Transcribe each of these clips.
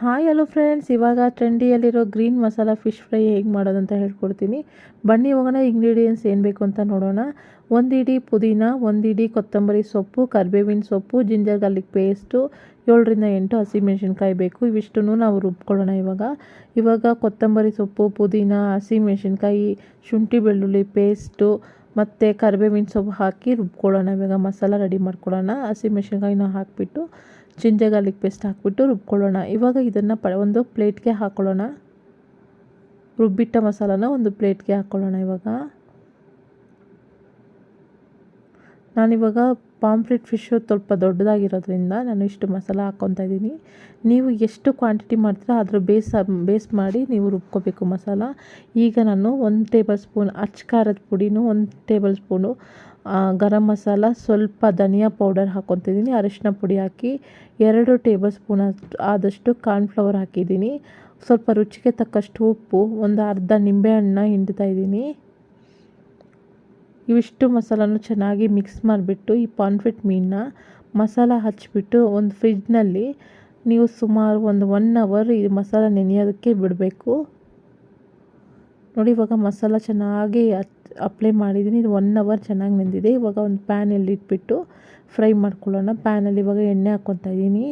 Hi hello friends ಇವಾಗ ಟ್ರೆಂಡಿಯಲ್ಲಿರೋ green masala fish fry ಹೇಗೆ ಮಾಡೋದು ಅಂತ ಹೇಳ್ಕೊಡ್ತೀನಿ. ಬನ್ನಿ ಹೋಗೋಣ ಇಂಗ್ರೀಡಿಯೆಂಟ್ಸ್ ಏನು ಬೇಕು ಅಂತ ನೋಡೋಣ. ಒಂದು ಇಡೀ ಪುದೀನ, ಒಂದು ಇಡೀ ಕೊತ್ತಂಬರಿ ಸೊಪ್ಪು, ಕರಿಬೇವಿನ ಸೊಪ್ಪು ಜಿಂಜರ್ ಗಾರ್ಲಿಕ್ ಪೇಸ್ಟು ಏಳರಿಂದ ಎಂಟು ಹಸಿಮೆಣ್ಸಿನ್ಕಾಯಿ ಬೇಕು. ಇವಿಷ್ಟನ್ನು ನಾವು ರುಬ್ಕೊಳ್ಳೋಣ ಇವಾಗ. ಇವಾಗ ಕೊತ್ತಂಬರಿ ಸೊಪ್ಪು, ಪುದೀನ ಹಸಿಮೆಣ್ಸಿನ್ಕಾಯಿ ಶುಂಠಿ ಬೆಳ್ಳುಳ್ಳಿ ಪೇಸ್ಟು ಮತ್ತು ಕರಿಬೇವಿನ ಸೊಪ್ಪು ಹಾಕಿ ರುಬ್ಕೊಳ್ಳೋಣ. ಇವಾಗ ಮಸಾಲ ರೆಡಿ ಮಾಡ್ಕೊಳ್ಳೋಣ. ಹಸಿಮೆಣ್ಸಿನ್ಕಾಯಿನ ಹಾಕಿಬಿಟ್ಟು ಜಿಂಜರ್ ಗಾರ್ಲಿಕ್ ಪೇಸ್ಟ್ ಹಾಕ್ಬಿಟ್ಟು ರುಬ್ಕೊಳ್ಳೋಣ. ಇವಾಗ ಇದನ್ನು ಪ, ಒಂದು ಪ್ಲೇಟ್ಗೆ ಹಾಕ್ಕೊಳ್ಳೋಣ ರುಬ್ಬಿಟ್ಟ ಮಸಾಲನ ಒಂದು ಪ್ಲೇಟ್ಗೆ ಹಾಕ್ಕೊಳ್ಳೋಣ ಇವಾಗ. ನಾನಿವಾಗ ಪಾಂಪ್ಲೆಟ್ ಫಿಶ್ಶು ಸ್ವಲ್ಪ ದೊಡ್ಡದಾಗಿರೋದ್ರಿಂದ ನಾನು ಇಷ್ಟು ಮಸಾಲ ಹಾಕ್ಕೊತಾ ಇದ್ದೀನಿ. ನೀವು ಎಷ್ಟು ಕ್ವಾಂಟಿಟಿ ಮಾಡ್ತೀರೋ ಅದ್ರ ಬೇಸ್ ಬೇಸ್ ಮಾಡಿ ನೀವು ರುಬ್ಕೋಬೇಕು ಮಸಾಲ. ಈಗ ನಾನು ಒಂದು ಟೇಬಲ್ ಸ್ಪೂನ್ ಅಚ್ಚ ಖಾರದ ಪುಡಿನೂ ಒಂದು ಟೇಬಲ್ ಸ್ಪೂನು ಗರಂ ಮಸಾಲ, ಸ್ವಲ್ಪ ಧನಿಯಾ ಪೌಡರ್ ಹಾಕ್ಕೊತಿದ್ದೀನಿ, ಅರಿಶಿನ ಪುಡಿ ಹಾಕಿ. ಎರಡು ಟೇಬಲ್ ಸ್ಪೂನ್ ಆದಷ್ಟು ಕಾರ್ನ್ಫ್ಲವರ್ ಹಾಕಿದ್ದೀನಿ. ಸ್ವಲ್ಪ ರುಚಿಗೆ ತಕ್ಕಷ್ಟು ಉಪ್ಪು, ಒಂದು ಅರ್ಧ ನಿಂಬೆಹಣ್ಣು ಹಿಂಡ್ತಾ ಇದ್ದೀನಿ. ಇವಿಷ್ಟು ಮಸಾಲನೂ ಚೆನ್ನಾಗಿ ಮಿಕ್ಸ್ ಮಾಡಿಬಿಟ್ಟು ಈ ಪಾನ್ಫಿಟ್ ಮೀನನ್ನ ಮಸಾಲ ಹಚ್ಚಿಬಿಟ್ಟು ಒಂದು ಫ್ರಿಜ್ನಲ್ಲಿ ನೀವು ಸುಮಾರು ಒಂದು ಒನ್ ಅವರ್ ಈ ಮಸಾಲ ನೆನೆಯೋದಕ್ಕೆ ಬಿಡಬೇಕು. ನೋಡಿ, ಇವಾಗ ಮಸಾಲ ಚೆನ್ನಾಗಿ ಅಪ್ಲೈ ಮಾಡಿದ್ದೀನಿ. ಇದು ಒನ್ ಅವರ್ ಚೆನ್ನಾಗಿ ನೆಂದಿದೆ. ಇವಾಗ ಒಂದು ಪ್ಯಾನಲ್ಲಿ ಇಟ್ಬಿಟ್ಟು ಫ್ರೈ ಮಾಡ್ಕೊಳ್ಳೋಣ. ಪ್ಯಾನಲ್ಲಿ ಇವಾಗ ಎಣ್ಣೆ ಹಾಕ್ಕೊತಾ ಇದ್ದೀನಿ.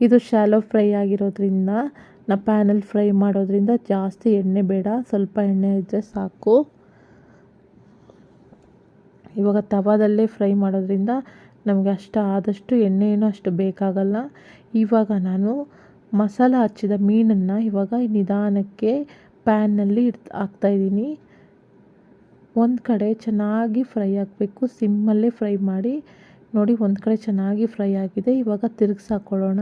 ಇದು ಶಾಲೋ ಫ್ರೈ ಆಗಿರೋದ್ರಿಂದ, ನಾ ಪ್ಯಾನಲ್ಲಿ ಫ್ರೈ ಮಾಡೋದ್ರಿಂದ ಜಾಸ್ತಿ ಎಣ್ಣೆ ಬೇಡ. ಸ್ವಲ್ಪ ಎಣ್ಣೆ ಇದ್ದರೆ ಸಾಕು. ಇವಾಗ ತವಾದಲ್ಲೇ ಫ್ರೈ ಮಾಡೋದ್ರಿಂದ ನಮಗೆ ಅಷ್ಟು ಆದಷ್ಟು ಎಣ್ಣೆಯೂ ಅಷ್ಟು ಬೇಕಾಗಲ್ಲ. ಇವಾಗ ನಾನು ಮಸಾಲ ಹಚ್ಚಿದ ಮೀನನ್ನು ಇವಾಗ ನಿಧಾನಕ್ಕೆ ಪ್ಯಾನ್ನಲ್ಲಿ ಇಡ್ತಾ ಹಾಕ್ತಾಯಿದ್ದೀನಿ ಒಂದು ಕಡೆ ಚೆನ್ನಾಗಿ ಫ್ರೈ ಆಗಬೇಕು. ಸಿಮ್ಮಲ್ಲೇ ಫ್ರೈ ಮಾಡಿ ನೋಡಿ ಒಂದು ಕಡೆ ಚೆನ್ನಾಗಿ ಫ್ರೈ ಆಗಿದೆ. ಇವಾಗ ತಿರುಗಿಸಾಕೊಳ್ಳೋಣ.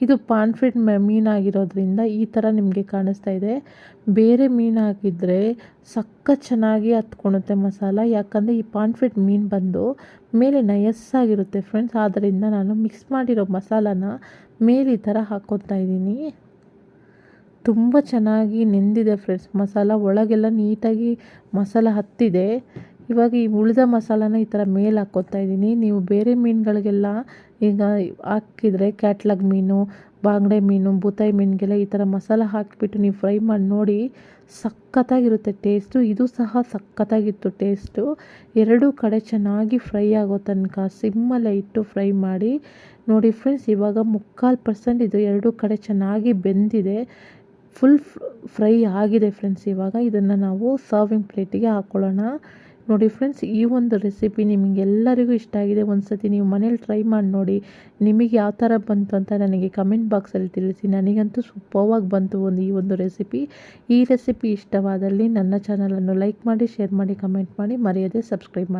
ಇದು ಪಾನ್ಫಿಟ್ ಮೀನಾಗಿರೋದ್ರಿಂದ ಈ ಥರ ನಿಮಗೆ ಕಾಣಿಸ್ತಾ ಇದೆ. ಬೇರೆ ಮೀನು ಹಾಕಿದರೆ ಸಕ್ಕ ಚೆನ್ನಾಗಿ ಹತ್ಕೊಳುತ್ತೆ ಮಸಾಲ. ಯಾಕಂದರೆ ಈ ಪಾನ್ಫ್ರೆಟ್ ಮೀನು ಬಂದು ಮೇಲೆ ನಯಸ್ಸಾಗಿರುತ್ತೆ ಫ್ರೆಂಡ್ಸ್. ಆದ್ದರಿಂದ ನಾನು ಮಿಕ್ಸ್ ಮಾಡಿರೋ ಮಸಾಲಾನ ಮೇಲೆ ಈ ಥರ ಹಾಕೋತಾ ಇದ್ದೀನಿ. ತುಂಬ ಚೆನ್ನಾಗಿ ನೆಂದಿದೆ ಫ್ರೆಂಡ್ಸ್ ಮಸಾಲ. ಒಳಗೆಲ್ಲ ನೀಟಾಗಿ ಮಸಾಲ ಹತ್ತಿದೆ. ಇವಾಗ ಈ ಉಳಿದ ಮಸಾಲಾನ ಈ ಥರ ಮೇಲೆ ಹಾಕ್ಕೊತಾ ಇದ್ದೀನಿ. ನೀವು ಬೇರೆ ಮೀನುಗಳಿಗೆಲ್ಲ ಈಗ ಹಾಕಿದರೆ ಕ್ಯಾಟ್ಲಾಗ್ ಮೀನು, ಬಾಂಗ್ಡೆ ಮೀನು, ಬೂತಾಯಿ ಮೀನಿಗೆಲ್ಲ ಈ ಥರ ಮಸಾಲ ಹಾಕಿಬಿಟ್ಟು ನೀವು ಫ್ರೈ ಮಾಡಿ ನೋಡಿ ಸಖತ್ತಾಗಿರುತ್ತೆ ಟೇಸ್ಟು. ಇದು ಸಹ ಸಖತ್ತಾಗಿತ್ತು ಟೇಸ್ಟು. ಎರಡೂ ಕಡೆ ಚೆನ್ನಾಗಿ ಫ್ರೈ ಆಗೋ ತನಕ ಸಿಮ್ಮಲ್ಲೇ ಇಟ್ಟು ಫ್ರೈ ಮಾಡಿ ನೋಡಿ ಫ್ರೆಂಡ್ಸ್, ಇವಾಗ ಮುಕ್ಕಾಲು ಪರ್ಸೆಂಟ್ ಇದು ಎರಡೂ ಕಡೆ ಚೆನ್ನಾಗಿ ಬೆಂದಿದೆ. ಫುಲ್ ಫ್ರೈ ಆಗಿದೆ ಫ್ರೆಂಡ್ಸ್, ಇವಾಗ ಇದನ್ನು ನಾವು ಸರ್ವಿಂಗ್ ಪ್ಲೇಟಿಗೆ ಹಾಕ್ಕೊಳ್ಳೋಣ ನೋಡಿ ಫ್ರೆಂಡ್ಸ್ ಈ ಒಂದು ರೆಸಿಪಿ ನಿಮಗೆಲ್ಲರಿಗೂ ಇಷ್ಟ ಆಗಿದೆ ಒಂದು ಸತಿ ನೀವು ಮನೇಲಿ ಟ್ರೈ ಮಾಡಿ ನೋಡಿ, ನಿಮಗೆ ಯಾವ ಥರ ಬಂತು ಅಂತ ನನಗೆ ಕಮೆಂಟ್ ಬಾಕ್ಸಲ್ಲಿ ತಿಳಿಸಿ. ನನಗಂತೂ ಸೂಪರ್ವಾಗಿ ಬಂತು ಒಂದು, ಈ ಒಂದು ರೆಸಿಪಿ ಈ ರೆಸಿಪಿ ಇಷ್ಟವಾದಲ್ಲಿ ನನ್ನ ಚಾನಲನ್ನು ಲೈಕ್ ಮಾಡಿ ಶೇರ್ ಮಾಡಿ ಕಮೆಂಟ್ ಮಾಡಿ, ಮರೆಯದೆ ಸಬ್ಸ್ಕ್ರೈಬ್ ಮಾಡಿ.